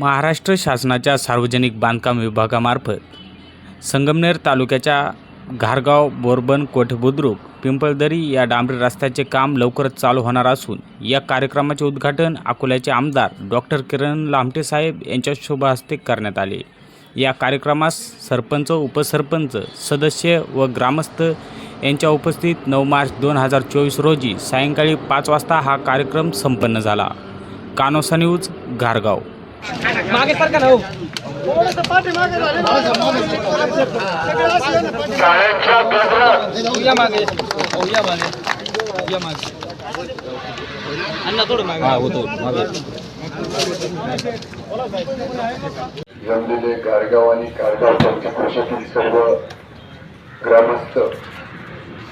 महाराष्ट्र शासनाच्या सार्वजनिक बांधकाम विभागामार्फत संगमनेर तालुक्याच्या घारगाव बोरबन कोठबुद्रुक पिंपळदरी या डांबरी रस्त्याचे काम लवकरच चालू होणार असून या कार्यक्रमाचे उद्घाटन अकोल्याचे आमदार डॉक्टर किरण लामटे साहेब यांच्या शुभहस्ते करण्यात आले. या कार्यक्रमास सरपंच उपसरपंच सदस्य व ग्रामस्थ यांच्या उपस्थित नऊ मार्च दोन हजार चोवीस रोजी सायंकाळी पाच वाजता हा कार्यक्रम संपन्न झाला. कानोसा न्यूज घारगाव. मागे सरका ना हो? या मागे. या मागे. या मागे. अण्णा थोडं मागे. होतो मागे. जमलेले गारगाव आणि कारगाव पंचक्रोशातील सर्व ग्रामस्थ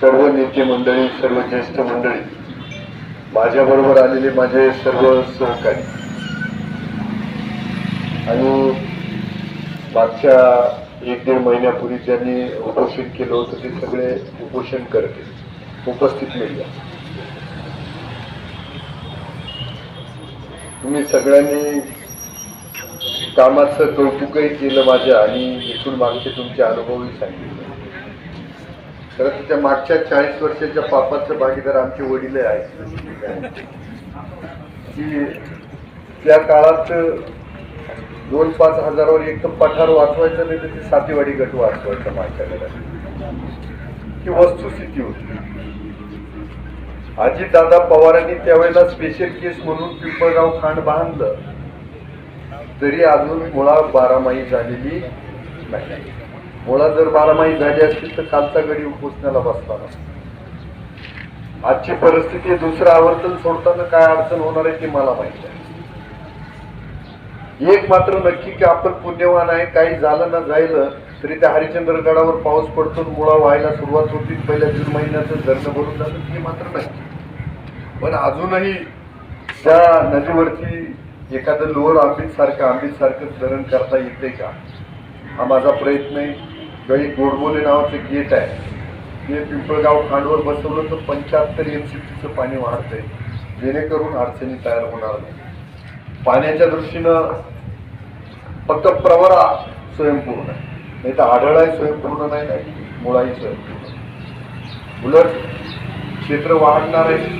सर्व नेते मंडळी सर्व ज्येष्ठ मंडळी माझ्याबरोबर आलेले माझे सर्व सहकारी आणि मागच्या एक दीड महिन्यापूर्वी ज्यांनी उपोषण केलं होतं ते सगळे उपोषण करते उपस्थित मिळले तुम्ही सगळ्यांनी कामाचं कौतुकही केलं माझ्या आणि इथून मागचे तुमचे अनुभवही सांगितले. खरं त्याच्या त्या मागच्या चाळीस वर्षाच्या पापाचं भागीदार आमचे वडील आहेत. की त्या काळात दोन पाच हजारावर एक तर पठार वाचवायचं नाही तर ते सातेवाडी गट वाचवायचं माझ्याकडे. ही वस्तुस्थिती होती. अजितदादा पवारांनी त्यावेळेला स्पेशल केस म्हणून पिंपळगाव खांड बांधलं. तरी अजून मुळा बारामाही झालेली नाही. मुळा जर बारामाही झाली असतील तर कालचा गडी उपोसण्याला बसला आजची परिस्थिती दुसरं आवर्तन सोडताना काय अडचण होणार आहे ते मला माहिती आहे एक मात्र नक्की की आपण पुण्यवान आहे काही झालं ना जायलं तरी त्या हरिश्चंद्रगडावर पाऊस पडतो मुळा व्हायला सुरुवात होती पहिल्या जून महिन्याचं धरणं भरून जातं हे मात्र नक्की पण अजूनही त्या नदीवरती एखादं लोअर आंबीत सारखं आंबीत सारखं धरण करता येते का? हा माझा प्रयत्न आहे. गळी गोडबोले नावाचं गेट आहे. ते पिंपळगाव खांडवर बसवलं तर पंच्याहत्तर एम सी पीचं पाणी वाढतंय जेणेकरून अडचणी तयार होणार नाही पाण्याच्या दृष्टीनं फक्त प्रवरा स्वयंपूर्ण आहे. नाही तर आढळाही स्वयंपूर्ण नाही नाही मुळाही स्वयंपूर्ण उलट क्षेत्र वाढणार आहे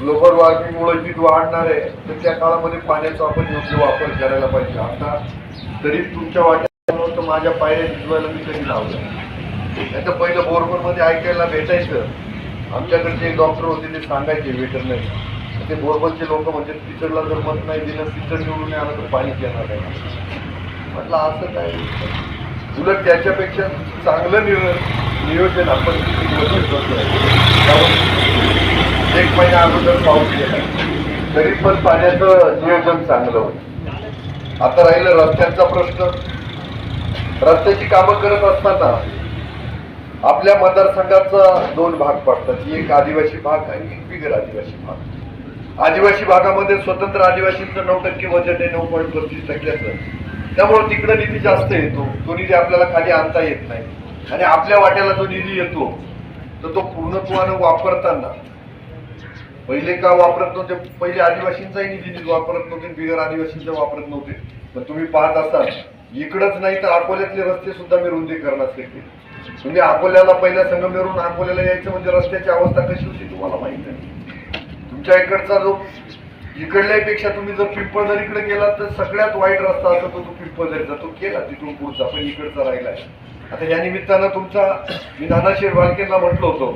ग्लोबल वॉर्मिंगमुळे जी वाढणार आहे तर त्या काळामध्ये पाण्याचा आपण योग्य वापर करायला पाहिजे. आता तरी तुमच्या वाट्यात माझ्या पायऱ्या भिजवायला मी कधी लावलं नाही. तर पहिलं बोरबरमध्ये ऐकायला भेटायचं. आमच्याकडचे डॉक्टर होते ते सांगायचे वेटरनरी. ते बोरबलचे लोक म्हणजे टीचरला जर मत नाही दिलं टीचर निवडून आलं तर पाणी येणार नाही. म्हटलं असं काय? उलट त्याच्यापेक्षा चांगलं नियो नियोजन आपण नियोजन करतोय. एक महिना अगोदर पाऊस गेला. तरी पण पाण्याचं नियोजन चांगलं होतं. आता राहिलं रस्त्यांचा प्रश्न. रस्त्याची कामं करत असताना आपल्या मतदारसंघाचा दोन भाग पडतात. एक आदिवासी भाग आणि एक बिगर आदिवासी भाग. आदिवासी भागामध्ये स्वतंत्र आदिवासींचं नऊ टक्के बजेट आहे नऊ पॉईंट पस्तीस टक्क्याचं. त्यामुळे तिकडं निधी जास्त येतो. तो निधी आपल्याला खाली आणता येत नाही. आणि आपल्या वाट्याला जो निधी येतो. तर तो पूर्णत्वानं वापरताना पहिले का वापरत नव्हते? पहिले आदिवासींचाही निधी वापरत नव्हते बिगर आदिवासींचा वापरत नव्हते. पण तुम्ही पाहत असाल इकडंच नाही तर अकोल्यातले रस्ते सुद्धा मी रुंदीकरणाचे केले म्हणजे अकोल्याला पहिल्या संगमेरून अकोल्याला यायचं म्हणजे रस्त्याची अवस्था कशी होती तुम्हाला माहीत आहे तुमच्या इकडचा जो इकडल्यापेक्षा तुम्ही जर पिंपळदरीकडे गेला तर सगळ्यात वाईट रस्ता असतो तो पिंपळदरीचा तो केला तिथून पुढचा पण इकडचा राहिला आता या निमित्तानं तुमचा मी नानाशेर शेर म्हटलं होतं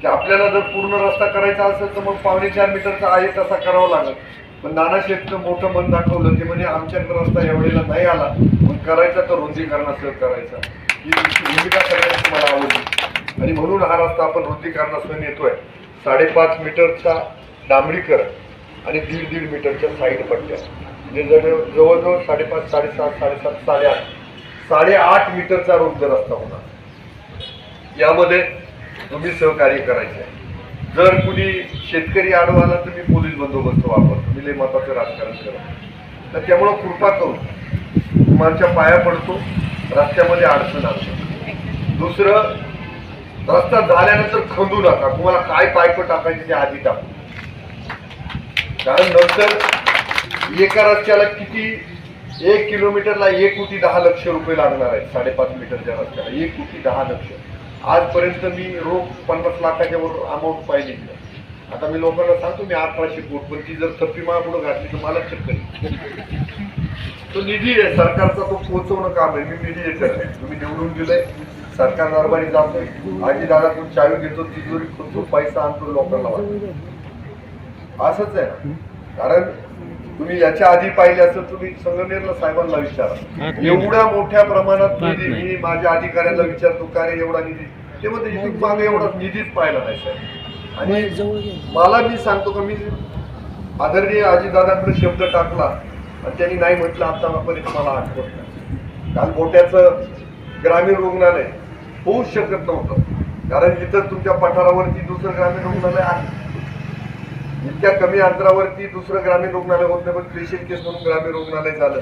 की आपल्याला जर पूर्ण रस्ता करायचा असेल तर मग पावणे चार मीटरचा आहे तसा करावा लागेल. पण नानाशेरचं मोठं मन दाखवलं ते म्हणजे आमच्याकडे रस्ता एवढेला नाही आला मग करायचा तर रुंदीकरणासह करायचा. ही भूमिका करण्याची मला आवडली. आणि म्हणून हा रस्ता आपण रुंदीकरणासह नेतोय. साडेपाच मीटरचा डांबरीकरण आणि दीड दीड मीटरच्या साईड पट्ट्या. म्हणजे जवळ जवळजवळ साडेपाच साडेसात साडेसात साडेआठ साडेआठ मीटरचा रुंद रस्ता होणार यामध्ये तुम्ही सहकार्य करायचं आहे. जर कुणी शेतकरी आडवाला तर मी पोलीस बंदोबस्त वापरतो. तुम्ही लय मताचं राजकारण करा तर त्यामुळं कृपा करून तुम्हाला पाया पडतो रस्त्यामध्ये अडचण आणतो दुसरं रस्ता झाल्यानंतर खंदू नका. तुम्हाला काय पायपं टाकायचे ते आधी टाकू. कारण नंतर एका रस्त्याला किती एक किलोमीटरला एक कोटी दहा लक्ष रुपये लागणार आहेत साडेपाच मीटरच्या रस्त्याला एक कोटी दहा लक्ष. आजपर्यंत मी रोख पन्नास लाखाच्या वर अमाऊंट पाहिली आता मी लोकांना सांगतो मी अठराशे कोट पण ती जर थप्पी पुढे घातली तर मला चक्कर तो निधी आहे सरकारचा तो पोहोचवणं काम आहे मी मिडिएटर आहे तुम्ही निवडून दिलंय सरकार दरबारी जातोय. आजी दादातून चावी घेतो तिजोरी खोदतो पैसा आणतो लोकांना वाटतो. असंच आहे कारण तुम्ही याच्या आधी पाहिले असं तुम्ही संगमेरला साहेबांना विचारा. एवढ्या मोठ्या प्रमाणात निधी मी माझ्या अधिकाऱ्याला विचारतो का रे एवढा निधी? ते म्हणते इथून मागे एवढा निधीच पाहिला नाही साहेब. आणि मला मी सांगतो का मी आदरणीय अजितदादांकडे शब्द टाकला आणि त्यांनी नाही म्हटलं आतापर्यंत मला आठवत नाही. काल मोठ्याचं ग्रामीण रुग्णालय होऊच शकत नव्हतं. कारण इथं तुमच्या पठारावरती दुसरं ग्रामीण रुग्णालय आहे. इतक्या कमी अंतरावरती दुसरं ग्रामीण रुग्णालय होत नाही पण पेशंट केस म्हणून ग्रामीण रुग्णालय झालं.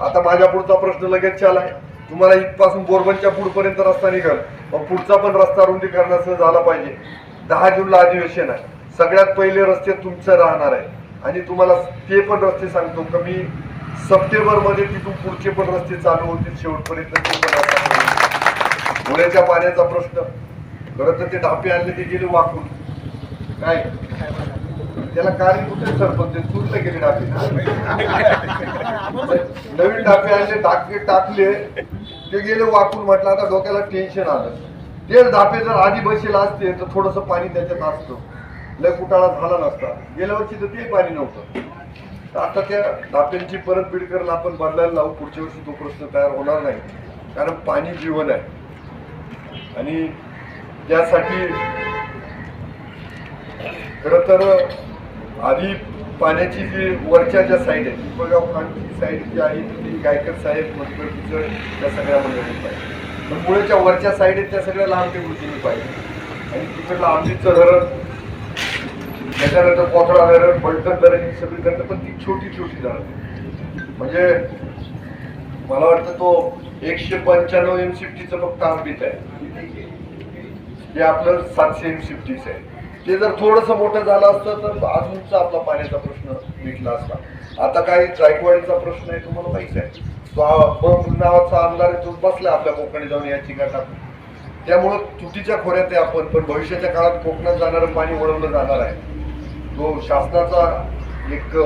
आता माझ्या पुढचा प्रश्न लगेच आलाय तुम्हाला इथपासून बोरबनच्या पुढपर्यंत रस्ता निघाल मग पुढचा पण रस्ता रुंदीकरणासह झाला पाहिजे. दहा जूनला अधिवेशन आहे. सगळ्यात पहिले रस्ते तुमचं राहणार आहे. आणि तुम्हाला ते पण रस्ते सांगतो. कमी सप्टेंबरमध्ये तिथून पुढचे पण रस्ते चालू होतील शेवटपर्यंत पुण्याच्या पाण्याचा प्रश्न. खरं तर ते ढापे आणले ते गेले वाकून. काय? त्याला कारण कुठे सरपंच ते चुरले गेले डाके नवीन डाके आणले टाकले टाकले. ते गेले वाकून म्हटलं आता डोक्याला टेन्शन आलं. तेच डापे जर आधी बसेल असते तर थोडस पाणी त्याच्यात असतं. लय कुटाळा झाला नसता. गेल्या वर्षी तर ते पाणी नव्हतं. तर आता त्या डाप्यांची परत बीड करायला आपण बदलायला लावू. पुढच्या वर्षी तो प्रश्न तयार होणार नाही. कारण पाणी जीवन आहे. आणि त्यासाठी खरं तर आधी पाण्याची जी वरच्या ज्या साईड आहे पिंपळगाव खानची साईड जी आहे ती गायकर साहेब मधुकर पिचड त्या सगळ्या मंडळी पाहिजे पण मुळेच्या वरच्या साईड आहेत त्या सगळ्या लहान टेबुलची पाहिजे आणि तिकडलं आमलीचं धरण त्याच्यानंतर कोथळा धरण बलटण धरण ही सगळी धरणं पण ती छोटी छोटी धरण म्हणजे मला वाटतं तो एकशे पंच्याण्णव एम सिफ्टीचं फक्त आंबीत आहे. जे आपलं सातशे एम सिफ्टीच आहे. ते जर थोडंसं मोठं झालं असतं तर अजूनचा आपला पाण्याचा प्रश्न मिटला असता. आता काही जायकवाडीचा प्रश्न आहे तुम्हाला माहीत आहे. तो हा नावाचा आमदार आहे तो बसला आपल्या कोकणी जाऊन याची का टाकून त्यामुळं तुटीच्या खोऱ्यात आहे आपण पण भविष्याच्या काळात कोकणात जाणारं पाणी वळवलं जाणार आहे. तो शासनाचा एक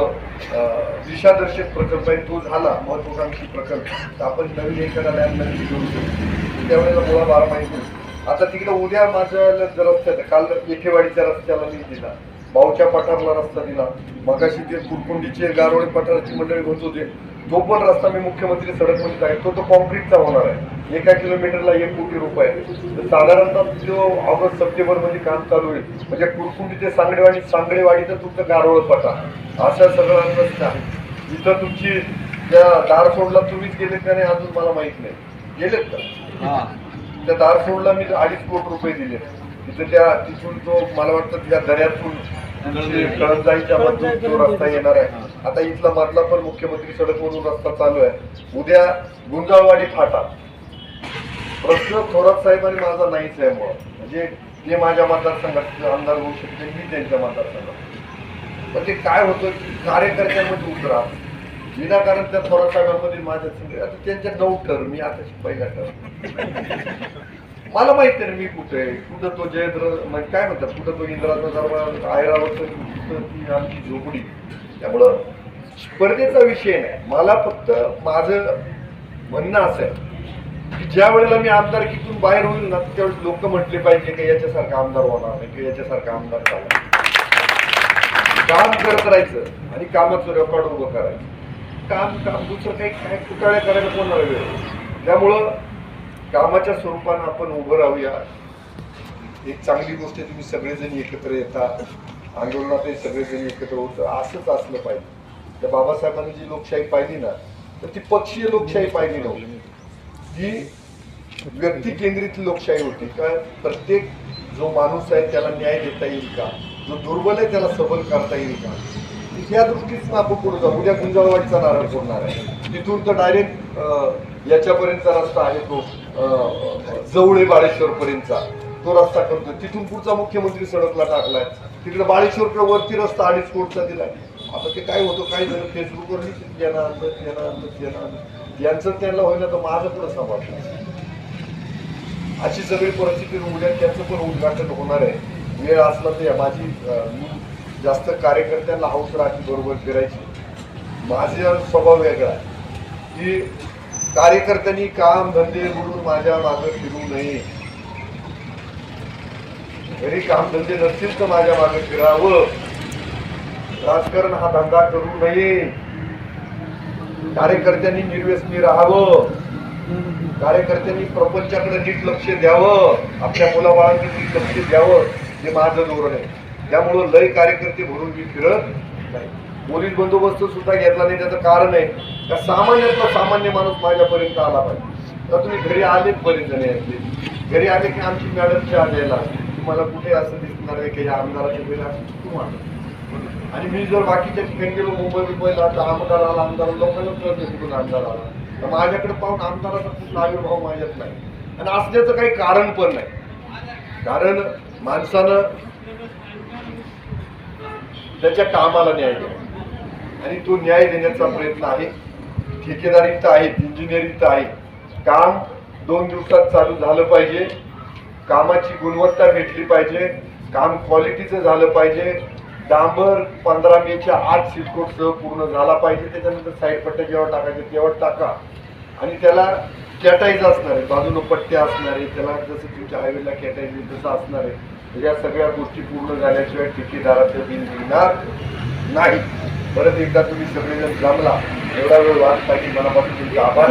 दिशादर्शक प्रकल्प आहे तो झाला महत्वाकांक्षी प्रकल्प. आपण नवीन एखादा लॅब नक्की करू शकतो त्यावेळेला मुळा बारा माहिती होईल. आता तिकडे उद्या माझ्या रस्त्यात काल येठेवाडीच्या रस्त्याला मी दिला. भाऊच्या पठारला रस्ता दिला. मगाशी ते कुरकुंडीचे गारोळे पठाराची मंडळी होत होते तो पण रस्ता मी मुख्यमंत्री सडक म्हणत आहे. तो तो कॉन्क्रीटचा होणार आहे. एका किलोमीटरला एक कोटी रुपये तर साधारणतः जो ऑगस्ट सप्टेंबरमध्ये काम चालू होईल. म्हणजे कुरकुंडी ते सांगडेवाडी सांगडेवाडी तर तुमचं गारोळ पठार. अशा सगळ्या रस्ता आहे. इथं तुमची त्या दार सोडला तुम्हीच गेलेत का नाही अजून मला माहीत नाही. गेलेत का? त्या दार सोडला मी अडीच कोटी रुपये दिले. तिथे त्या तिथून तो मला वाटतं त्या दर्यातून कळंजाईच्या मधून तो रस्ता येणार आहे. आता इथला मधला पण मुख्यमंत्री सडक म्हणून रस्ता चालू आहे. उद्या गुंजाळवाडी फाटा. प्रश्न थोरात साहेब आणि माझा नाहीच आहे मुळात म्हणजे ते माझ्या मतदारसंघात आमदार होऊ शकते मी त्यांच्या मतदारसंघात. पण ते काय होतं कार्यकर्त्यांमध्ये उतरा. विनाकारण त्या थोरात साहेबांमध्ये माझ्या संघ आता त्यांच्या नऊ ठर मी आता पहिला ठर मला माहिती आहे मी कुठे आहे. कुठं तो जयद्र म्हणजे काय म्हणतात कुठं तो इंद्राचा दरबार आयरावत ती आमची झोपडी. त्यामुळं स्पर्धेचा विषय नाही. मला फक्त माझं म्हणणं असं आहे की ज्या वेळेला मी आमदारकीतून बाहेर होईल ना त्यावेळेस लोक म्हटले पाहिजे की याच्यासारखा आमदार होणार नाही किंवा याच्यासारखा आमदार झाला काम करत राहायचं आणि कामाचं रेकॉर्ड उभं करायचं. काम काम दुसरं काही काय कुटाळ्या करायला कोण हवे त्यामुळं कामाच्या स्वरूपानं आपण उभं राहूया. एक चांगली गोष्ट आहे तुम्ही सगळेजण एकत्र येता. आंदोलनातही सगळेजण एकत्र होतं असंच असलं पाहिजे. त्या बाबासाहेबांनी जी लोकशाही पाहिली ना तर ती पक्षीय लोकशाही पाहिली नव्हती. ही व्यक्ती केंद्रित लोकशाही होती. का प्रत्येक जो माणूस आहे त्याला न्याय देता येईल का? जो दुर्बल आहे त्याला सबल करता येईल का? या दृष्टीतून आपण पुढे जाऊ. उद्या गुंजाळवाडीचा नारळ फोडणार आहे. तिथून तर डायरेक्ट याच्यापर्यंतचा रस्ता आहे तो जवळे बाळेश्वरपर्यंतचा. तो रस्ता करतो तिथून पुढचा मुख्यमंत्री सडकला टाकलाय. तिकडे बाळेश्वर वरती रस्ता अडीच कोटचा दिलाय. आता ते काय होतं काही जण फेसबुकवर यांचं त्यांना होईना तर माझं पुढं सांभाळ अशी सगळी परिस्थिती उद्या त्याचं पण उद्घाटन होणार आहे. वेळ असला तर माझी जास्त कार्यकर्त्यांना हौस राहते बरोबर फिरायची. माझा स्वभाव वेगळा आहे. की कार्यकर्त्यांनी काम धंदे म्हणून माझ्या मागं फिरू नये. घरी काम धंदे नसतील तर माझ्या मागे फिरावं. राजकारण हा धंदा करू नये. कार्यकर्त्यांनी निर्व्यसनी राहावं. कार्यकर्त्यांनी प्रपंचाकडे नीट लक्ष द्यावं. आपल्या मुलाबाळांकडे नीट लक्ष द्यावं. हे माझं धोरण आहे. त्यामुळं लय कार्यकर्ते म्हणून मी फिरत नाही. पोलीस बंदोबस्त सुद्धा घेतला नाही त्याचं कारण आहे का सामान्यातला सामान्य माणूस माझ्यापर्यंत आला पाहिजे. तर तुम्ही घरी आलेच बरेच जण यातले. घरी आले की आमची मॅडम चहा द्यायला तुम्हाला कुठे असं दिसणार आहे की या आमदाराच्या वेळेला तुम्हाला. आणि मी जर बाकीच्या ठिकाणी गेलो मुंबई मुंबईला आता आमदार आला आमदार लोकांना कळते कुठून आमदार आला. तर माझ्याकडे पाहून आमदाराचा कुठला आविर्भाव माझ्यात नाही. आणि असल्याचं काही कारण पण नाही. कारण माणसानं त्याच्या कामाला न्याय द्यावा आणि तो न्याय देण्याचा प्रयत्न आहे. ठेकेदारीत आहे इंजिनिअरिंग आहे. काम दोन दिवसात चालू झालं पाहिजे. कामाची गुणवत्ता भेटली पाहिजे. काम क्वालिटीचं झालं पाहिजे. डांबर पंधरा मेच्या आठ सिटकोटसह पूर्ण झाला पाहिजे. त्याच्यानंतर साईड पट्ट्या जेव्हा टाकायचे तेव्हा टाका. आणि त्याला कॅटाईज असणार आहे. बाजूनं पट्ट्या असणार आहे. त्याला जसं तुमच्या हायवेला कॅटाईज तसं असणार आहे. या सगळ्या गोष्टी पूर्ण झाल्याशिवाय ठेकेदाराचं बिल मिळणार नाही परत एकदा तुम्ही सगळेजण जमला एवढा वेळ वाचता की मनापासून तुमचा आभार.